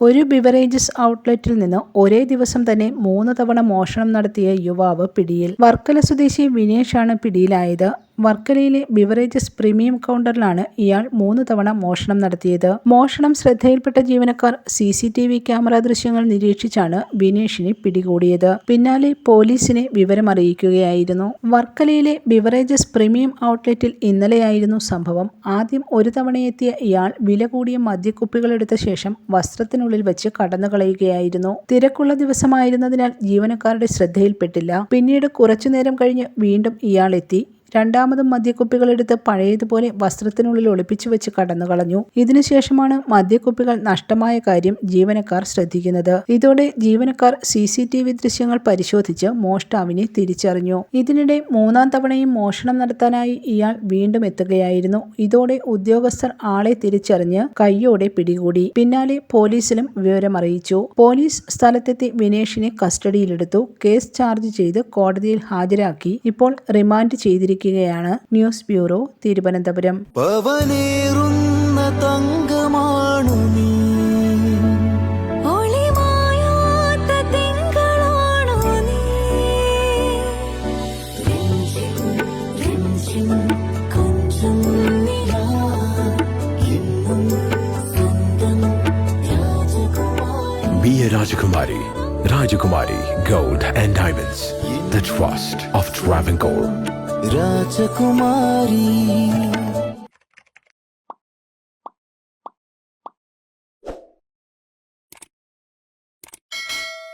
ഒരു ബിവറേജസ് ഔട്ട്ലെറ്റിൽ നിന്ന് ഒരേ ദിവസം തന്നെ മൂന്ന് തവണ മോഷണം നടത്തിയ യുവാവ് പിടിയിൽ. വർക്കല സ്വദേശി വിനേഷാണ് പിടിയിലായത്. വർക്കലയിലെ ബിവറേജസ് പ്രീമിയം കൗണ്ടറിലാണ് ഇയാൾ മൂന്ന് തവണ മോഷണം നടത്തിയത്. മോഷണം ശ്രദ്ധയിൽപ്പെട്ട ജീവനക്കാർ C C T V camera ദൃശ്യങ്ങൾ നിരീക്ഷിച്ചാണ് ബിനേഷിനെ പിടികൂടിയത്. പിന്നാലെ പോലീസിനെ വിവരമറിയിക്കുകയായിരുന്നു. വർക്കലയിലെ ബിവറേജസ് പ്രീമിയം ഔട്ട്ലെറ്റിൽ ഇന്നലെയായിരുന്നു സംഭവം. ആദ്യം ഒരു തവണയെത്തിയ ഇയാൾ വില കൂടിയ മദ്യക്കുപ്പികൾ എടുത്ത ശേഷം വസ്ത്രത്തിനുള്ളിൽ വെച്ച് കടന്നു കളയുകയായിരുന്നു. തിരക്കുള്ള ദിവസമായിരുന്നതിനാൽ ജീവനക്കാരുടെ ശ്രദ്ധയിൽപ്പെട്ടില്ല. പിന്നീട് കുറച്ചുനേരം കഴിഞ്ഞ് വീണ്ടും ഇയാൾ എത്തി. രണ്ടാമതും മദ്യക്കുപ്പികൾ എടുത്ത് പഴയതുപോലെ വസ്ത്രത്തിനുള്ളിൽ ഒളിപ്പിച്ചു വെച്ച് കടന്നു കളഞ്ഞു. ഇതിനുശേഷമാണ് മദ്യക്കുപ്പികൾ നഷ്ടമായ കാര്യം ജീവനക്കാർ ശ്രദ്ധിക്കുന്നത്. ഇതോടെ ജീവനക്കാർ സി സി ടി വി ദൃശ്യങ്ങൾ പരിശോധിച്ച് മോഷ്ടാവിനെ തിരിച്ചറിഞ്ഞു. ഇതിനിടെ മൂന്നാം തവണയും മോഷണം നടത്താനായി ഇയാൾ വീണ്ടും എത്തുകയായിരുന്നു. ഇതോടെ ഉദ്യോഗസ്ഥർ ആളെ തിരിച്ചറിഞ്ഞ് കയ്യോടെ പിടികൂടി. പിന്നാലെ പോലീസിലും വിവരമറിയിച്ചു. പോലീസ് സ്ഥലത്തെത്തി വിനേഷിനെ കസ്റ്റഡിയിലെടുത്തു. കേസ് ചാർജ് ചെയ്ത് കോടതിയിൽ ഹാജരാക്കി. ഇപ്പോൾ റിമാൻഡ് ചെയ്തിരിക്കുകയാണ് ന്യൂസ് ബ്യൂറോ തിരുവനന്തപുരം തങ്കമാണു നീ Be a Rajakumari. Rajakumari Gold and Diamonds. The trust of Travancore. Rajakumari.